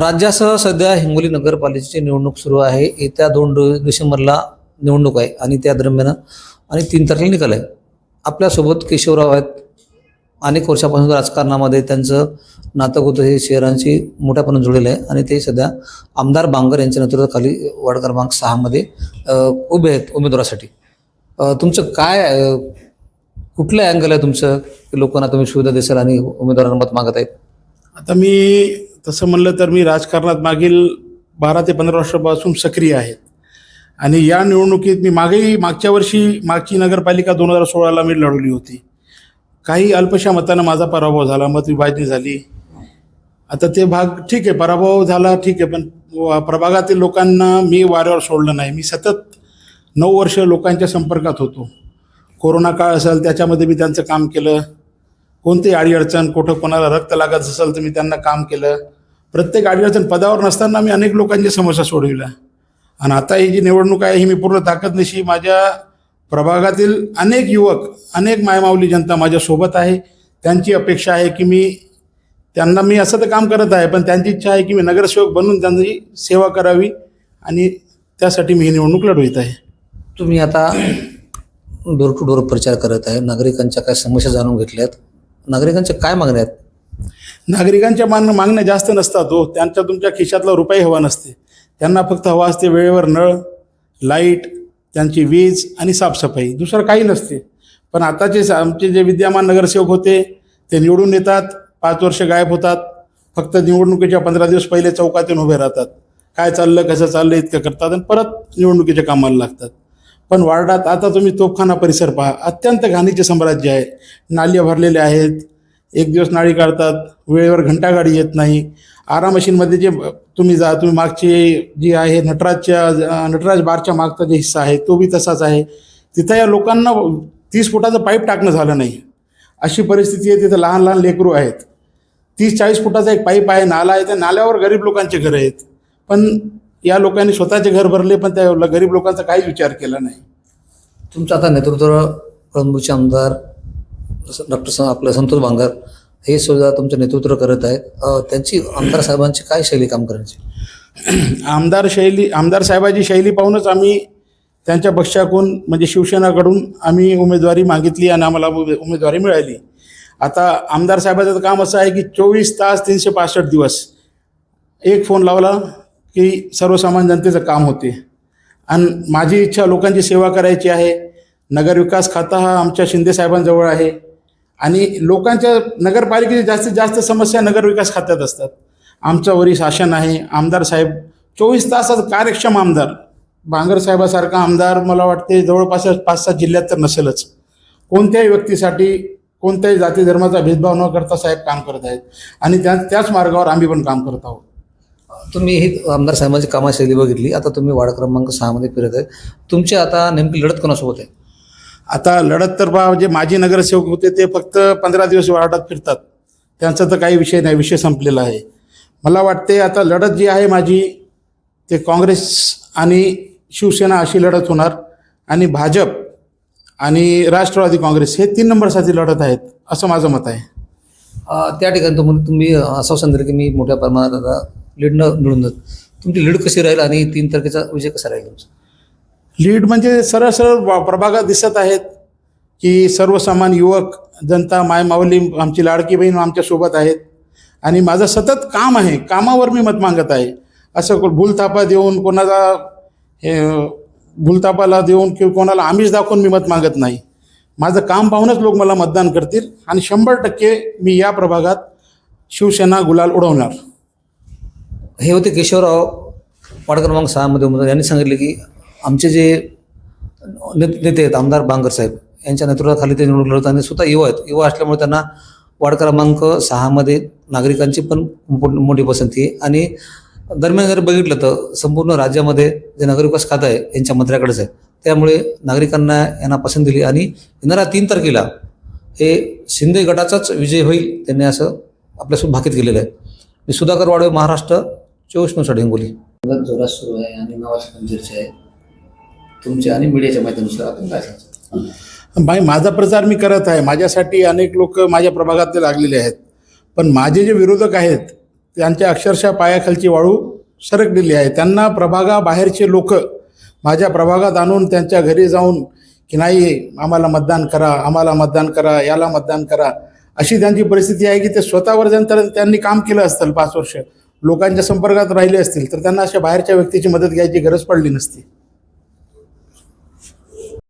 राज्यासह सध्या हिंगोली नगरपालिकेची निवडणूक सुरू आहे. येत्या दोन डिसेंबरला निवडणूक आहे आणि त्या दरम्यान आणि तीन तारखेला निकाल आहे. आपल्यासोबत केशवराव आहेत. अनेक वर्षापासून राजकारणामध्ये त्यांचं नातं होतं हे शहरांशी मोठ्यापणे जुळलेलं आहे आणि ते सध्या आमदार बांगर यांच्या नेतृत्वाखाली वार्ड क्रमांक सहामध्ये उभे आहेत उमेदवारासाठी. तुमचं काय कुठलं अँगल आहे तुमचं? की लोकांना तुम्ही सुविधा देसाल आणि उमेदवारांना मत मागत आहेत आता मी तसं म्हणलं तर मी राजकारणात मागील बारा ते पंधरा वर्षापासून सक्रिय आहे. आणि या निवडणुकीत मी मागेही मागच्या वर्षी मागची नगरपालिका दोन हजार सोळाला मी लढवली होती. काही अल्पशा मतानं माझा पराभव झाला मत विभाजनी झाली. आता ते भाग ठीक आहे पराभव झाला ठीक आहे पण प्रभागातील लोकांना मी वाऱ्यावर सोडलं नाही. मी सतत नऊ वर्ष लोकांच्या संपर्कात होतो. कोरोना काळ असेल त्याच्यामध्ये मी त्यांचं काम केलं. कोणती अडीअडचण कुठं कोणाला रक्त लागत असेल तर मी त्यांना काम केलं. प्रत्येक अडीअडचण पदावर नसताना मी अनेक लोकांची समस्या सोडविल्या. आणि आता ही जी निवडणूक आहे ही मी पूर्ण ताकदनिशी माझ्या प्रभागातील अनेक युवक अनेक मायमावली जनता माझ्यासोबत आहे. त्यांची अपेक्षा आहे की मी त्यांना मी असं तर काम करत आहे पण त्यांची इच्छा आहे की मी नगरसेवक बनून त्यांची सेवा करावी आणि त्यासाठी मी ही निवडणूक लढवित आहे. तुम्ही आता डोर टू डोर प्रचार करत आहे. नागरिकांच्या काय समस्या जाणून घेतल्यात. नागरिकांच्या काय मागण्या आहेत? नागरिकांच्या मान मागण्या जास्त नसतात हो. त्यांच्या तुमच्या खिशातला रुपये हवा नसते. त्यांना फक्त हवा असते वेळेवर नळ लाइट त्यांची वीज आणि साफसफाई. दुसरं काही नसते. पण आताचे आमचे जे विद्यमान नगरसेवक होते ते निवडून येतात पाच वर्ष गायब होतात. फक्त निवडणुकीच्या पंधरा दिवस पहिले चौकातून उभे राहतात. काय चाललं कसं चाललं इतकं करतात आणि परत निवडणुकीच्या कामाला लागतात. पण वार्डात आता तुम्ही तोफखाना परिसर पहा. अत्यंत घाणीचे साम्राज्य आहे. नाल्या भरलेले आहेत. एक दिवस नाळी काढतात वेळेवर घंटागाडी येत नाही. आरा मशीनमध्ये जे तुम्ही जा तुम्ही मागची जी आहे नटराजच्या नटराज बारच्या मागचा जे हिस्सा आहे तो बी तसाच आहे. तिथं या लोकांना तीस फुटाचं पाईप टाकणं झालं नाही. अशी परिस्थिती आहे तिथं लहान लहान लेकरू आहेत. तीस चाळीस फुटाचा एक पाईप आहे नाला आहे त्या नाल्यावर गरीब लोकांचे घरं आहेत. पण या लोकांनी स्वतःचे घर भरले पण त्या गरीब लोकांचा काहीच विचार केला नाही. तुमचं आता नेतृत्व कळंबूरचे आमदार डॉक्टर स आपलं संतोष बांगर हे सुद्धा तुमचं नेतृत्व करत आहेत. त्यांची आमदार साहेबांची काय शैली काम करायची? आमदार शैली आमदार साहेबाची शैली पाहूनच आम्ही त्यांच्या पक्षाकडून म्हणजे शिवसेनाकडून आम्ही उमेदवारी मागितली आणि आम्हाला उमे- उमेदवारी मिळाली. आता आमदार साहेबाचं काम असं आहे की चोवीस तास तीनशे पासष्ट दिवस एक फोन लावला की सर्वसामान्य जनतेचं काम होते. आणि माझी इच्छा लोकांची सेवा करायची आहे. नगरविकास खाता हा आमच्या शिंदे साहेबांजवळ आहे. आणि लोकांच्या नगरपालिकेची जास्तीत जास्त समस्या नगरविकास खात्यात असतात. आमचं वरी शासन आहे. आमदार साहेब चोवीस तासात कार्यक्षम आमदार. बांगर साहेबासारखा आमदार मला वाटते जवळपास पाच सात जिल्ह्यात तर नसेलच. कोणत्याही व्यक्तीसाठी कोणत्याही जाती धर्माचा भेदभाव न करता साहेब काम करत आहेत. आणि त्या त्याच मार्गावर आम्ही पण काम करत आहोत. तुम्ही ही आमदार साहेबांची कामाशैली बघितली. आता तुम्ही वार्ड क्रमांक सहामध्ये फिरत आहे. तुमची आता नेमकी लढत कोणासोबत आहे? आता लढत तर बा जे माजी नगरसेवक होते ते फक्त पंधरा दिवस वार्डात फिरतात. त्यांचा तर काही विषय नाही विषय संपलेला आहे. मला वाटते आता लढत जी आहे माझी ते काँग्रेस आणि शिवसेना अशी लढत होणार आणि भाजप आणि राष्ट्रवादी काँग्रेस हे तीन नंबरसाठी लढत आहेत असं माझं मत आहे. त्या ठिकाणी तुम्ही तुम्ही आश्वासन दिलं की मी मोठ्या प्रमाणात आता लीडनं मिळून तुमची लीड कशी राहील आणि तीन तारखेचा विजय कसा राहील तुमचा? लीड म्हणजे सरळ सरळ प्रभागात दिसत आहेत की सर्वसामान युवक जनता माय माऊली आमची लाडकी बहीण आमच्यासोबत आहेत. आणि माझं सतत काम आहे कामावर मी मत मागत आहे. असं भूलथापा देऊन कोणाला हे भूलथापाला देऊन किंवा कोणाला आमिष दाखवून मी मत मागत नाही. माझं काम पाहूनच लोक मला मतदान करतील आणि शंभर टक्के मी या प्रभागात शिवसेना गुलाल उडवणार. हे होते केशवराव वार्ड क्रमांक सहामध्ये यांनी सांगितले की आमचे जे नेते आहेत आमदार बांगर साहेब यांच्या नेतृत्वाखाली ते निवडून लढत आणि स्वतः युवा आहेत. युवा असल्यामुळे त्यांना वार्ड क्रमांक सहामध्ये नागरिकांची पण मो- मोठी पसंती आहे. आणि दरम्यान जर बघितलं तर संपूर्ण राज्यामध्ये जे नगरविकास खातं आहे यांच्या मंत्र्याकडेच आहे त्यामुळे नागरिकांना यांना पसंत दिली आणि येणाऱ्या तीन तारखेला हे शिंदे गटाचाच विजय होईल त्यांनी असं आपल्यासोबत भाकीत केलेलं आहे. मी सुधाकर वाडवे महाराष्ट्र चोवीसनुसार हिंगोली. जोरात सुरू आहे आणि नावाची पण आहे तुमच्या आणि मीडियाच्या माहितीनुसार आपण काय सांगतो भाई माझा प्रचार मी करत आहे. माझ्यासाठी अनेक लोक माझ्या प्रभागातले लागलेले आहेत. पण माझे जे विरोधक आहेत त्यांच्या अक्षरशः पायाखालची वाळू सरकलेली आहे. त्यांना प्रभागाबाहेरचे लोक माझ्या प्रभागात आणून त्यांच्या घरी जाऊन की नाही आम्हाला मतदान करा आम्हाला मतदान करा याला मतदान करा अशी त्यांची परिस्थिती आहे की ते स्वतःवर जर त्यांनी काम केलं असतं पाच वर्ष. लोकांच्या संपर्कात राहिले असतील तर त्यांना अशा बाहेरच्या व्यक्तीची मदत घ्यायची गरज पडली नसती.